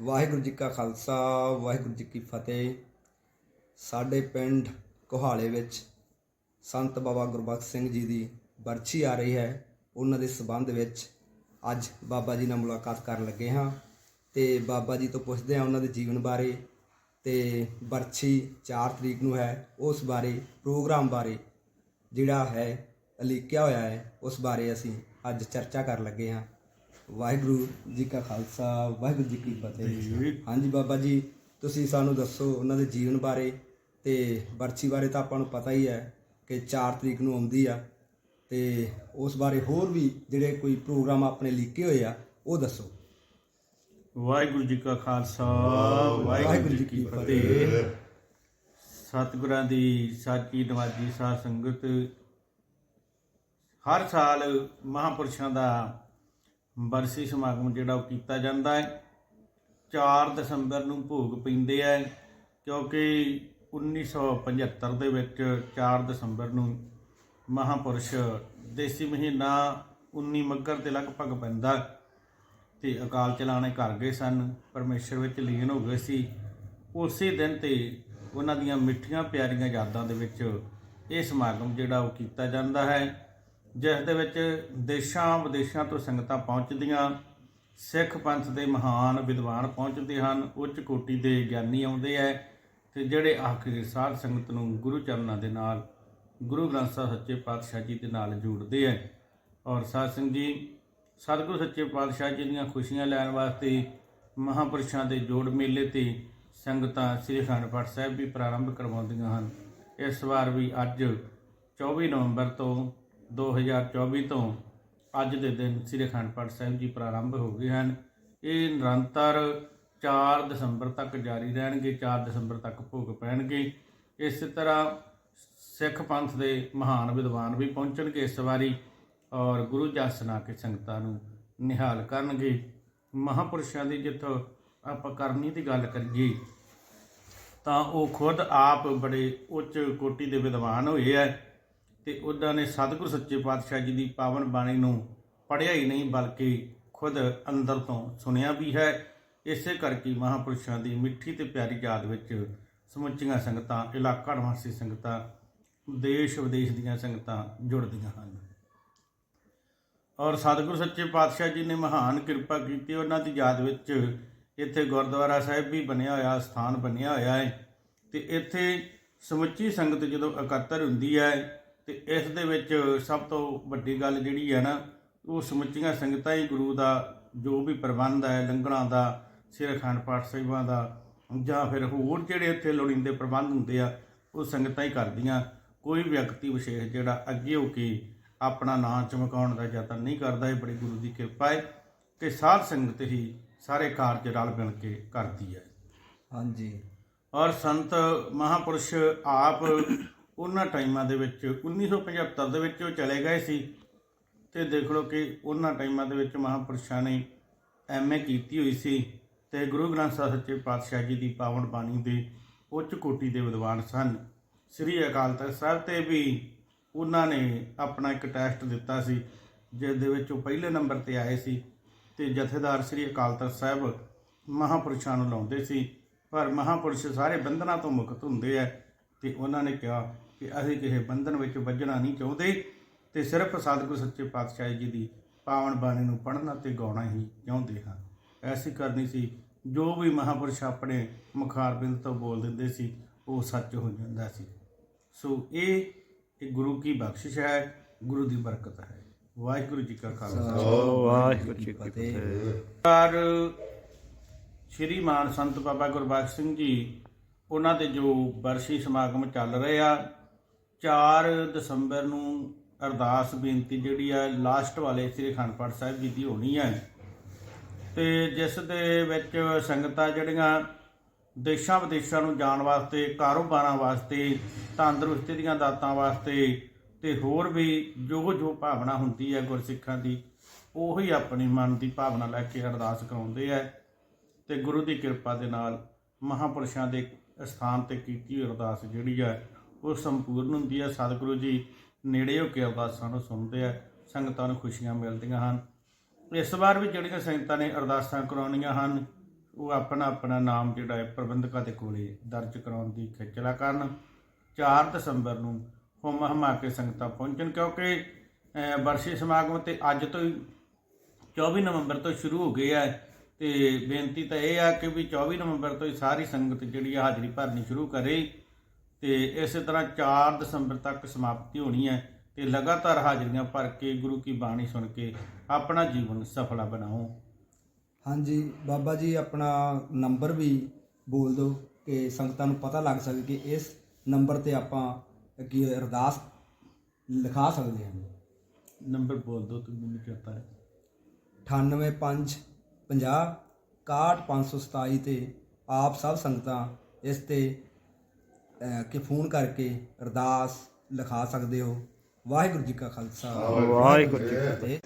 ਵਾਹਿਗੁਰੂ ਜੀ ਕਾ ਖਾਲਸਾ, ਵਾਹਿਗੁਰੂ ਜੀ ਕੀ ਫਤਿਹ। ਸਾਡੇ ਪਿੰਡ ਕੋਹਾਲੇ ਵਿੱਚ ਸੰਤ ਬਾਬਾ ਗੁਰਬਖਸ਼ ਸਿੰਘ ਜੀ ਦੀ ਬਰਛੀ ਆ ਰਹੀ ਹੈ। ਉਹਨਾਂ ਦੇ ਸਬੰਧ ਵਿੱਚ ਅੱਜ ਬਾਬਾ ਜੀ ਨਾਲ ਮੁਲਾਕਾਤ ਕਰਨ ਲੱਗੇ ਹਾਂ ਤੇ ਬਾਬਾ ਜੀ ਤੋਂ ਪੁੱਛਦੇ ਹਾਂ ਉਹਨਾਂ ਦੇ ਜੀਵਨ ਬਾਰੇ ਤੇ ਬਰਛੀ 4 ਤਰੀਕ ਨੂੰ ਹੈ। ਉਸ ਬਾਰੇ, ਪ੍ਰੋਗਰਾਮ ਬਾਰੇ ਜਿਹੜਾ ਹੈ, ਅਲੀਕਿਆ ਹੋਇਆ ਹੈ, ਉਸ ਬਾਰੇ ਅਸੀਂ ਅੱਜ ਚਰਚਾ ਕਰਨ ਲੱਗੇ ਹਾਂ। ਵਾਹਿਗੁਰੂ ਜੀ ਕਾ ਖਾਲਸਾ ਵਾਹਿਗੁਰੂ ਜੀ ਕੀ ਫਤਿਹ। ਹਾਂਜੀ ਬਾਬਾ ਜੀ ਤੁਸੀਂ ਸਾਨੂੰ ਦੱਸੋ ਉਹਨਾਂ ਦੇ ਜੀਵਨ ਬਾਰੇ ਤੇ ਬਰਛੀ ਬਾਰੇ ਤਾਂ ਆਪਾਂ ਨੂੰ ਪਤਾ ਹੀ ਹੈ ਕਿ 4 ਤਰੀਕ ਨੂੰ ਆਉਂਦੀ ਆ ਤੇ ਉਸ ਬਾਰੇ ਹੋਰ ਵੀ ਜਿਹੜੇ ਕੋਈ ਪ੍ਰੋਗਰਾਮ ਆਪਣੇ ਲਿਖੇ ਹੋਏ ਆ ਉਹ ਦੱਸੋ। ਵਾਹਿਗੁਰੂ ਜੀ ਕਾ ਖਾਲਸਾ ਵਾਹਿਗੁਰੂ ਜੀ ਕੀ ਫਤਿਹ। ਸਤਿਗੁਰਾਂ ਦੀ ਸਾਚੀ ਨਵਾਜੀ ਸਾਧ ਸੰਗਤ ਹਰ ਸਾਲ ਮਹਾਪੁਰਸ਼ਾਂ ਦਾ ਬਰਸੀ ਸਮਾਗਮ ਜਿਹੜਾ ਉਹ ਕੀਤਾ ਜਾਂਦਾ ਹੈ। 4 ਦਸੰਬਰ ਨੂੰ ਭੋਗ ਪੈਂਦੇ ਆ ਕਿਉਂਕਿ 1975 ਦੇ ਵਿੱਚ 4 ਦਸੰਬਰ ਨੂੰ ਮਹਾਪੁਰਸ਼ ਦੇਸੀ ਮਹੀਨਾ 19 ਮੱਗਰ ਦੇ ਲਗਭਗ ਪੈਂਦਾ ਤੇ ਅਕਾਲ ਚਲਾਣੇ ਕਰ ਗਏ ਸਨ, ਪਰਮੇਸ਼ਰ ਵਿੱਚ ਲੀਨ ਹੋ ਗਏ ਸੀ। ਉਸੇ ਦਿਨ ਤੇ ਉਹਨਾਂ ਦੀਆਂ ਮਿੱਠੀਆਂ ਪਿਆਰੀਆਂ ਯਾਦਾਂ ਦੇ ਵਿੱਚ ਇਹ ਸਮਾਗਮ ਜਿਹੜਾ ਉਹ ਕੀਤਾ ਜਾਂਦਾ ਹੈ। ਜਿਸ ਦੇ ਵਿੱਚ ਦੇਸ਼ਾਂ ਵਿਦੇਸ਼ਾਂ ਤੋਂ ਸੰਗਤਾਂ ਪਹੁੰਚਦੀਆਂ, ਸਿੱਖ ਪੰਥ ਦੇ ਮਹਾਨ ਵਿਦਵਾਨ ਪਹੁੰਚਦੇ ਹਨ, ਉੱਚ ਕੋਟੀ ਦੇ ਗਿਆਨੀ ਆਉਂਦੇ ਐ ਤੇ ਜਿਹੜੇ ਆਖਰੀ ਸਾਧ ਸੰਗਤ ਨੂੰ ਗੁਰੂ ਚਰਨਾਂ ਦੇ ਨਾਲ, ਗੁਰੂ ਗ੍ਰੰਥ ਸਾਹਿਬ ਸੱਚੇ ਪਾਤਸ਼ਾਹ ਜੀ ਦੇ ਨਾਲ ਜੋੜਦੇ ਐ। ਔਰ ਸਾਧ ਸੰਗਤ ਜੀ, ਸਤਿਗੁਰੂ ਸੱਚੇ ਪਾਤਸ਼ਾਹ ਜੀ ਦੀਆਂ ਖੁਸ਼ੀਆਂ ਲੈਣ ਵਾਸਤੇ ਮਹਾਪੁਰਸ਼ਾਂ ਦੇ ਜੋੜ ਮੇਲੇ ਤੇ ਸੰਗਤਾਂ ਸ੍ਰੀ ਅਖੰਡ ਪਾਠ ਸਾਹਿਬ ਵੀ ਪ੍ਰਾਰੰਭ ਕਰਵਾਉਂਦੀਆਂ ਹਨ। ਇਸ ਵਾਰ ਵੀ ਅੱਜ 24 ਨਵੰਬਰ ਤੋਂ 2024 ਤੋਂ ਅੱਜ ਦੇ ਦਿਨ ਸ੍ਰੀ ਅਖੰਡ ਪਾਠ ਸਾਹਿਬ ਜੀ ਪ੍ਰਾਰੰਭ ਹੋ ਗਏ ਹਨ। ਇਹ ਨਿਰੰਤਰ 4 ਦਸੰਬਰ ਤੱਕ ਜਾਰੀ ਰਹਿਣਗੇ 4 ਦਸੰਬਰ ਤੱਕ ਭੋਗ ਪੈਣਗੇ। ਇਸੇ ਤਰ੍ਹਾਂ ਸਿੱਖ ਪੰਥ ਦੇ ਮਹਾਨ ਵਿਦਵਾਨ ਵੀ ਪਹੁੰਚਣਗੇ ਇਸ ਵਾਰੀ ਔਰ ਗੁਰੂ ਜਸ ਸੁਣਾ ਕੇ ਸੰਗਤਾਂ ਨੂੰ ਨਿਹਾਲ ਕਰਨਗੇ। ਮਹਾਪੁਰਸ਼ਾਂ ਦੀ ਜਿੱਥੋਂ ਆਪਾਂ ਕਰਨੀ ਦੀ ਗੱਲ ਕਰੀਏ, ਤਾਂ ਉਹ ਖੁਦ ਆਪ ਬੜੇ ਉੱਚ ਕੋਟੀ ਦੇ ਵਿਦਵਾਨ ਹੋਏ ਐ ਤੇ ਉਹਨਾਂ ਨੇ ਸਤਿਗੁਰ ਸੱਚੇ ਪਾਤਸ਼ਾਹ ਜੀ ਦੀ ਪਾਵਨ ਬਾਣੀ ਨੂੰ ਪੜ੍ਹਿਆ ਹੀ ਨਹੀਂ, ਬਲਕਿ ਖੁਦ ਅੰਦਰ ਤੋਂ ਸੁਣਿਆ ਵੀ ਹੈ। ਇਸੇ ਕਰਕੇ ਮਹਾਪੁਰਸ਼ਾਂ ਦੀ ਮਿੱਠੀ ਤੇ ਪਿਆਰੀ ਯਾਦ ਵਿੱਚ ਸਮੁੱਚੀਆਂ ਸੰਗਤਾਂ, ਇਲਾਕਾ ਨਿਵਾਸੀ ਸੰਗਤਾਂ, ਦੇਸ਼ ਵਿਦੇਸ਼ ਦੀਆਂ ਸੰਗਤਾਂ ਜੁੜਦੀਆਂ ਹਨ। ਔਰ ਸਤਿਗੁਰ ਸੱਚੇ ਪਾਤਸ਼ਾਹ ਜੀ ਨੇ ਮਹਾਨ ਕਿਰਪਾ ਕੀਤੀ। ਉਹਨਾਂ ਦੀ ਯਾਦ ਵਿੱਚ ਇੱਥੇ ਗੁਰਦੁਆਰਾ ਸਾਹਿਬ ਵੀ ਬਣਿਆ ਹੋਇਆ, ਸਥਾਨ ਬਣਿਆ ਹੋਇਆ ਹੈ। ਤੇ ਇੱਥੇ ਸਮੁੱਚੀ ਸੰਗਤ ਜਦੋਂ ਇਕੱਤਰ ਹੁੰਦੀ ਹੈ ਤੇ ਇਸ ਦੇ ਵਿੱਚ ਸਭ ਤੋਂ ਵੱਡੀ ਗੱਲ ਜਿਹੜੀ ਹੈ ਨਾ ਉਹ ਸਮੁੱਚੀਆਂ ਸੰਗਤਾਂ ਹੀ ਗੁਰੂ ਦਾ ਜੋ ਵੀ ਪ੍ਰਬੰਧ ਹੈ ਲੰਗਰਾਂ ਦਾ ਸਿਰ ਅਖੰਡ ਪਾਠ ਸਾਹਿਬਾਂ ਦਾ ਜਾਂ ਫਿਰ ਹੋਰ ਜਿਹੜੇ ਇੱਥੇ ਲੋੜੀਂਦੇ ਪ੍ਰਬੰਧ ਹੁੰਦੇ ਆ ਉਹ ਸੰਗਤਾਂ ਹੀ ਕਰਦੀਆਂ। ਕੋਈ ਵਿਅਕਤੀ ਵਿਸ਼ੇਸ਼ ਜਿਹੜਾ ਅੱਗੇ ਹੋ ਕੇ ਆਪਣਾ ਨਾਂ ਚਮਕਾਉਣ ਦਾ ਯਤਨ ਨਹੀਂ ਕਰਦਾ ਇਹ ਬੜੀ ਗੁਰੂ ਦੀ ਕਿਰਪਾ ਹੈ ਕਿ ਸਾਧ ਸੰਗਤ ਹੀ ਸਾਰੇ ਕਾਰਜ ਰਲ ਮਿਲ ਕੇ ਕਰਦੀ ਹੈ। ਹਾਂਜੀ। ਔਰ ਸੰਤ ਮਹਾਪੁਰਸ਼ ਆਪ ਉਹਨਾਂ ਟਾਈਮਾਂ ਦੇ ਵਿੱਚ 1975 ਦੇ ਵਿੱਚ ਉਹ ਚਲੇ ਗਏ ਸੀ। ਤੇ ਦੇਖ ਲਓ ਕਿ ਉਹਨਾਂ ਟਾਈਮਾਂ ਦੇ ਵਿੱਚ ਮਹਾਪੁਰਸ਼ਾਂ ਨੇ ਐਮਏ ਕੀਤੀ ਹੋਈ ਸੀ ਤੇ ਗੁਰੂ ਗ੍ਰੰਥ ਸਾਹਿਬ ਸੱਚੇ ਪਾਤਸ਼ਾਹ ਜੀ ਦੀ ਪਾਵਨ ਬਾਣੀ ਦੇ ਉੱਚ ਕੋਟੀ ਦੇ ਵਿਦਵਾਨ ਸਨ। ਸ੍ਰੀ ਅਕਾਲ ਤਖਤ ਸਾਹਿਬ ਤੇ ਵੀ ਉਹਨਾਂ ਨੇ ਆਪਣਾ ਇੱਕ ਟੈਸਟ ਦਿੱਤਾ ਸੀ ਜਿਸ ਦੇ ਵਿੱਚ ਉਹ ਪਹਿਲੇ ਨੰਬਰ ਤੇ ਆਏ ਸੀ ਤੇ ਜਥੇਦਾਰ ਸ੍ਰੀ ਅਕਾਲ ਤਖਤ ਸਾਹਿਬ ਮਹਾਪੁਰਸ਼ਾਂ ਨੂੰ ਲਾਉਂਦੇ ਸੀ। ਪਰ ਮਹਾਪੁਰਸ਼ ਸਾਰੇ ਬੰਧਨਾਂ ਤੋਂ ਮੁਕਤ ਹੁੰਦੇ ਆ। ਤੇ ਉਹਨਾਂ ਨੇ ਕਿਹਾ ਕਿ ਅਸੀਂ ਕਿਸੇ ਬੰਧਨ ਵਿੱਚ ਵੱਜਣਾ ਨਹੀਂ ਚਾਹੁੰਦੇ ਤੇ ਸਿਰਫ ਸਤਿਗੁਰ ਸੱਚੇ ਪਾਤਸ਼ਾਹ ਜੀ ਦੀ ਪਾਵਨ ਬਾਣੀ ਨੂੰ ਪੜ੍ਹਨਾ ਤੇ ਗਾਉਣਾ ਹੀ ਚਾਹੁੰਦੇ ਹਾਂ। ਐਸੀ ਕਰਨੀ ਸੀ ਜੋ ਵੀ ਮਹਾਪੁਰਸ਼ ਆਪਣੇ ਮੁਖਾਰਬਿੰਦ ਤੋਂ ਬੋਲ ਦਿੰਦੇ ਸੀ ਉਹ ਸੱਚ ਹੋ ਜਾਂਦਾ ਸੀ। ਸੋ ਇਹ ਇੱਕ ਗੁਰੂ ਕੀ ਬਖਸ਼ਿਸ਼ ਹੈ ਗੁਰੂ ਦੀ ਬਰਕਤ ਹੈ। ਵਾਹਿਗੁਰੂ ਜੀ ਕਾ ਖਾਲਸਾ। ਵਾਹਿਗੁਰੂ ਜੀ ਕੀ ਫਤਿਹ। ਪਰ ਸ਼੍ਰੀ ਮਾਨ ਸੰਤ ਬਾਬਾ ਗੁਰਬਖਸ਼ ਸਿੰਘ ਜੀ ਉਹਨਾਂ ਦੇ ਜੋ ਬਰਸੀ ਸਮਾਗਮ ਚੱਲ ਰਹੇ ਆ 4 ਦਸੰਬਰ ਨੂੰ ਅਰਦਾਸ ਬੇਨਤੀ ਜਿਹੜੀ ਆ, ਲਾਸਟ ਵਾਲੇ ਸ੍ਰੀ ਅਖੰਡ ਪਾਠ ਸਾਹਿਬ ਜੀ ਦੀ ਹੋਣੀ ਹੈ ਤੇ ਜਿਸ ਦੇ ਵਿੱਚ ਸੰਗਤਾਂ ਜਿਹੜੀਆਂ ਦੇਸ਼ਾਂ ਵਿਦੇਸ਼ਾਂ ਨੂੰ ਜਾਣ ਵਾਸਤੇ, ਕਾਰੋਬਾਰਾਂ ਵਾਸਤੇ, ਤੰਦਰੁਸਤੀ ਦੀਆਂ ਦਾਤਾਂ ਵਾਸਤੇ ਤੇ ਹੋਰ ਵੀ ਜੋ ਜੋ ਭਾਵਨਾ ਹੁੰਦੀ ਹੈ ਗੁਰਸਿੱਖਾਂ ਦੀ, ਉਹੀ ਆਪਣੇ ਮਨ ਦੀ ਭਾਵਨਾ ਲੈ ਕੇ ਅਰਦਾਸ ਕਰਾਉਂਦੇ ਆ। ਤੇ ਗੁਰੂ ਦੀ ਕਿਰਪਾ ਦੇ ਨਾਲ ਮਹਾਪੁਰਸ਼ਾਂ ਦੇ ਸਥਾਨ ਤੇ ਕੀਤੀ ਅਰਦਾਸ ਜਿਹੜੀ ਆ ਉਹ ਸੰਪੂਰਨ ਹੁੰਦੀ ਹੈ ਸਤਿਗੁਰੂ ਜੀ ਨੇੜੇ ਹੋ ਕੇ ਅਰਦਾਸਾਂ ਨੂੰ ਸੁਣਦੇ ਆ ਸੰਗਤਾਂ ਨੂੰ ਖੁਸ਼ੀਆਂ ਮਿਲਦੀਆਂ ਹਨ। ਇਸ ਵਾਰ ਵੀ ਜਿਹੜੀਆਂ ਸੰਗਤਾਂ ਨੇ ਅਰਦਾਸਾਂ ਕਰਾਉਣੀਆਂ ਹਨ ਉਹ ਆਪਣਾ ਆਪਣਾ ਨਾਮ ਜਿਹੜਾ ਹੈ ਪ੍ਰਬੰਧਕਾਂ ਦੇ ਕੋਲੇ ਦਰਜ ਕਰਾਉਣ ਦੀ ਖੇਚਲਾ ਕਰਨ। 4 ਦਸੰਬਰ ਨੂੰ ਹੁਮ ਹਮਾ ਕੇ ਸੰਗਤਾਂ ਪਹੁੰਚਣ ਕਿਉਂਕਿ ਅਹ, ਵਰਸ਼ੀ ਸਮਾਗਮ ਤੇ ਅੱਜ ਤੋਂ ਹੀ 24 ਨਵੰਬਰ ਤੋਂ ਸ਼ੁਰੂ ਹੋ ਗਏ ਹੈ ਤੇ ਬੇਨਤੀ ਤਾਂ ਇਹ ਆ ਕਿ ਵੀ 24 ਨਵੰਬਰ ਤੋਂ ਹੀ ਸਾਰੀ ਸੰਗਤ ਜਿਹੜੀ ਆ ਹਾਜ਼ਰੀ ਭਰਨੀ ਸ਼ੁਰੂ ਕਰੇ ਤੇ ਇਸੇ ਤਰ੍ਹਾਂ 4 ਦਸੰਬਰ ਤੱਕ ਸਮਾਪਤੀ ਹੋਣੀ ਹੈ ਤੇ ਲਗਾਤਾਰ ਹਾਜ਼ਰੀਆਂ ਭਰ ਕੇ ਗੁਰੂ ਕੀ ਬਾਣੀ ਸੁਣ ਕੇ ਆਪਣਾ ਜੀਵਨ ਸਫਲਾ ਬਣਾਓ। ਹਾਂਜੀ ਬਾਬਾ ਜੀ ਆਪਣਾ ਨੰਬਰ ਵੀ ਬੋਲ ਦਿਓ ਕਿ ਸੰਗਤਾਂ ਨੂੰ ਪਤਾ ਲੱਗ ਸਕੇ ਕਿ ਇਸ ਨੰਬਰ ਤੇ ਆਪਾਂ ਕੀ ਅਰਦਾਸ ਲਿਖਾ ਸਕਦੇ ਹਾਂ। ਨੰਬਰ ਬੋਲ ਦਿਓ ਤੁਸੀਂ ਮੈਨੂੰ ਚੇਤਾ ਹੈ। 985 50 61527 ਤੇ ਆਪ ਸਭ ਸੰਗਤਾਂ ਇਸ ਤੇ ਕਿ ਫੋਨ ਕਰਕੇ ਅਰਦਾਸ ਲਿਖਾ ਸਕਦੇ ਹੋ। ਵਾਹਿਗੁਰੂ ਜੀ ਕਾ ਖਾਲਸਾ। ਵਾਹਿਗੁਰੂ ਜੀ ਕੀ ਫਤਿਹ।